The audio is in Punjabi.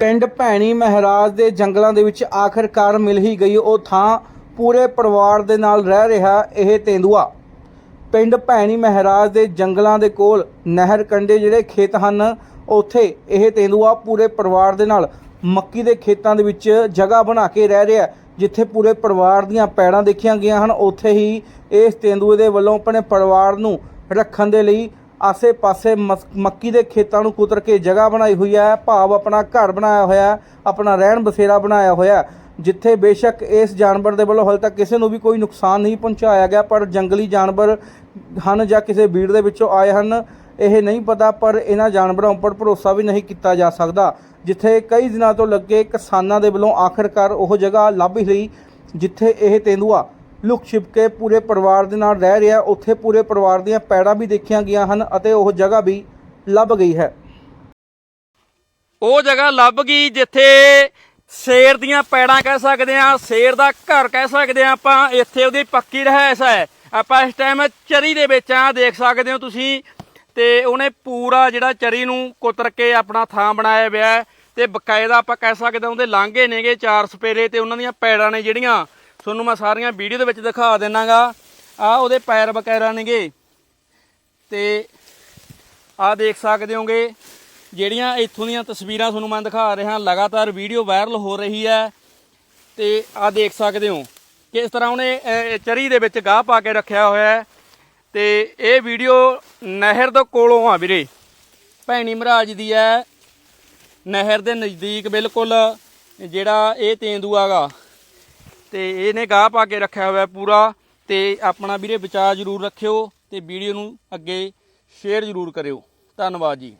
ਪਿੰਡ ਭੈਣੀ ਮਹਾਰਾਜ ਦੇ ਜੰਗਲਾਂ ਦੇ ਵਿੱਚ ਆਖਰਕਾਰ ਮਿਲ ਹੀ ਗਈ ਉਹ ਥਾਂ ਪੂਰੇ ਪਰਿਵਾਰ ਦੇ ਨਾਲ ਰਹਿ ਰਿਹਾ ਇਹ ਤੇਂਦੂਆ। ਪਿੰਡ ਭੈਣੀ ਮਹਾਰਾਜ ਦੇ ਜੰਗਲਾਂ ਦੇ ਕੋਲ ਨਹਿਰ ਕੰਢੇ ਜਿਹੜੇ ਖੇਤ ਹਨ, ਉੱਥੇ ਇਹ ਤੇਂਦੂਆ ਪੂਰੇ ਪਰਿਵਾਰ ਦੇ ਨਾਲ ਮੱਕੀ ਦੇ ਖੇਤਾਂ ਦੇ ਵਿੱਚ ਜਗ੍ਹਾ ਬਣਾ ਕੇ ਰਹਿ ਰਿਹਾ ਜਿੱਥੇ ਪੂਰੇ ਪਰਿਵਾਰ ਦੀਆਂ ਪੈੜਾਂ ਦੇਖੀਆਂ ਗਈਆਂ ਹਨ, ਉੱਥੇ ਹੀ ਇਸ ਤੇਂਦੂਏ ਦੇ ਵੱਲੋਂ ਆਪਣੇ ਪਰਿਵਾਰ ਨੂੰ ਰੱਖਣ ਦੇ ਲਈ ਆਸੇ-ਪਾਸੇ ਮਸ- ਮੱਕੀ ਦੇ ਖੇਤਾਂ ਨੂੰ ਕੁਤਰ ਕੇ ਜਗ੍ਹਾ ਬਣਾਈ ਹੋਈ ਹੈ, ਭਾਵ ਆਪਣਾ ਘਰ ਬਣਾਇਆ ਹੋਇਆ ਆਪਣਾ ਰਹਿਣ ਬਸੇਰਾ ਬਣਾਇਆ ਹੋਇਆ ਜਿੱਥੇ ਬੇਸ਼ੱਕ ਇਸ ਜਾਨਵਰ ਦੇ ਵੱਲੋਂ ਹਾਲੇ ਤੱਕ ਕਿਸੇ ਨੂੰ ਵੀ ਕੋਈ ਨੁਕਸਾਨ ਨਹੀਂ ਪਹੁੰਚਾਇਆ ਗਿਆ, ਪਰ ਜੰਗਲੀ ਜਾਨਵਰ ਹਨ ਜਾਂ ਕਿਸੇ ਬੀੜ ਦੇ ਵਿੱਚੋਂ ਆਏ ਹਨ, ਇਹ ਨਹੀਂ ਪਤਾ, ਪਰ ਇਹਨਾਂ ਜਾਨਵਰਾਂ ਉੱਪਰ ਭਰੋਸਾ ਵੀ ਨਹੀਂ ਕੀਤਾ ਜਾ ਸਕਦਾ, ਜਿੱਥੇ ਕਈ ਦਿਨਾਂ ਤੋਂ ਲੱਗੇ ਕਿਸਾਨਾਂ ਦੇ ਵੱਲੋਂ ਆਖਰਕਾਰ ਉਹ ਜਗ੍ਹਾ ਲੱਭ ਲਈ, ਜਿੱਥੇ ਇਹ ਤੇਂਦੂਆ ਲੁਕ ਛਿਪ ਕੇ ਪੂਰੇ ਪਰਿਵਾਰ ਦੇ ਨਾਲ ਰਹਿ ਰਿਹਾ, ਉੱਥੇ ਪੂਰੇ ਪਰਿਵਾਰ ਦੀਆਂ ਪੈੜਾਂ ਵੀ ਦੇਖੀਆਂ ਗਈਆਂ ਹਨ ਅਤੇ ਉਹ ਜਗ੍ਹਾ ਵੀ ਲੱਭ ਗਈ ਹੈ। ਉਹ ਜਗ੍ਹਾ ਲੱਭ ਗਈ ਜਿੱਥੇ ਸ਼ੇਰ ਦੀਆਂ ਪੈੜਾਂ ਕਹਿ ਸਕਦੇ ਆ ਸ਼ੇਰ ਦਾ ਘਰ ਕਹਿ ਸਕਦੇ ਆ ਆਪਾਂ, ਇੱਥੇ ਉਹਦੀ ਪੱਕੀ ਰਹਿائش ਹੈ। ਆਪਾਂ ਇਸ ਟਾਈਮ ਚਰੀ ਦੇ ਵਿੱਚ ਆ, ਦੇਖ ਸਕਦੇ ਹੋ ਤੁਸੀਂ, ਤੇ ਉਹਨੇ ਪੂਰਾ ਜਿਹੜਾ ਚਰੀ ਨੂੰ ਕੁਤਰ ਕੇ ਆਪਣਾ ਥਾਂ ਬਣਾਇਆ ਹੋਇਆ ਤੇ ਬਕਾਇਦਾ ਆਪਾਂ ਕਹਿ ਸਕਦੇ ਆ ਉਹਦੇ ਲਾਂਘੇ ਨੇਗੇ ਚਾਰ ਸਪੇਰੇ ਤੇ ਉਹਨਾਂ ਦੀਆਂ ਪੈੜਾਂ ਨੇ ਜਿਹੜੀਆਂ। ਤੁਹਾਨੂੰ ਮੈਂ ਸਾਰੀਆਂ ਵੀਡੀਓ ਦੇ ਵਿੱਚ ਦਿਖਾ ਦੇਣਾਗਾ ਆ ਉਹਦੇ ਪੈਰ ਵਗੈਰਾ ਨੇਗੇ। ਤੇ ਆ ਦੇਖ ਸਕਦੇ ਹੋਗੇ, ਜਿਹੜੀਆਂ ਇੱਥੋਂ ਦੀਆਂ ਤਸਵੀਰਾਂ ਤੁਹਾਨੂੰ ਮੈਂ ਦਿਖਾ ਰਿਹਾ, ਲਗਾਤਾਰ ਵੀਡੀਓ ਵਾਇਰਲ ਹੋ ਰਹੀ ਹੈ। ਤੇ ਆ ਦੇਖ ਸਕਦੇ ਹੋ ਕਿਸ ਤਰ੍ਹਾਂ ਉਹਨੇ ਚਰੀ ਦੇ ਵਿੱਚ ਗਾਹ ਪਾ ਕੇ ਰੱਖਿਆ ਹੋਇਆ ਹੈ। ਤੇ ਇਹ ਵੀਡੀਓ ਨਹਿਰ ਦੇ ਕੋਲੋਂ ਆ ਵੀਰੇ। ਭੈਣੀ ਮਹਾਰਾਜ ਦੀ ਹੈ। ਨਹਿਰ ਦੇ ਨਜ਼ਦੀਕ ਬਿਲਕੁਲ ਜਿਹੜਾ ਇਹ ਤੇਂਦੂਆਗਾ ਤੇ ਇਹਨੇ ਗਾਹ ਪਾ ਕੇ ਰੱਖਿਆ ਹੋਇਆ ਪੂਰਾ ਤੇ ਆਪਣਾ ਵੀਰੇ ਬਚਾਅ ਜ਼ਰੂਰ ਰੱਖਿਓ ਤੇ ਵੀਡੀਓ ਨੂੰ ਅੱਗੇ ਸ਼ੇਅਰ ਜ਼ਰੂਰ ਕਰਿਓ। ਧੰਨਵਾਦ ਜੀ।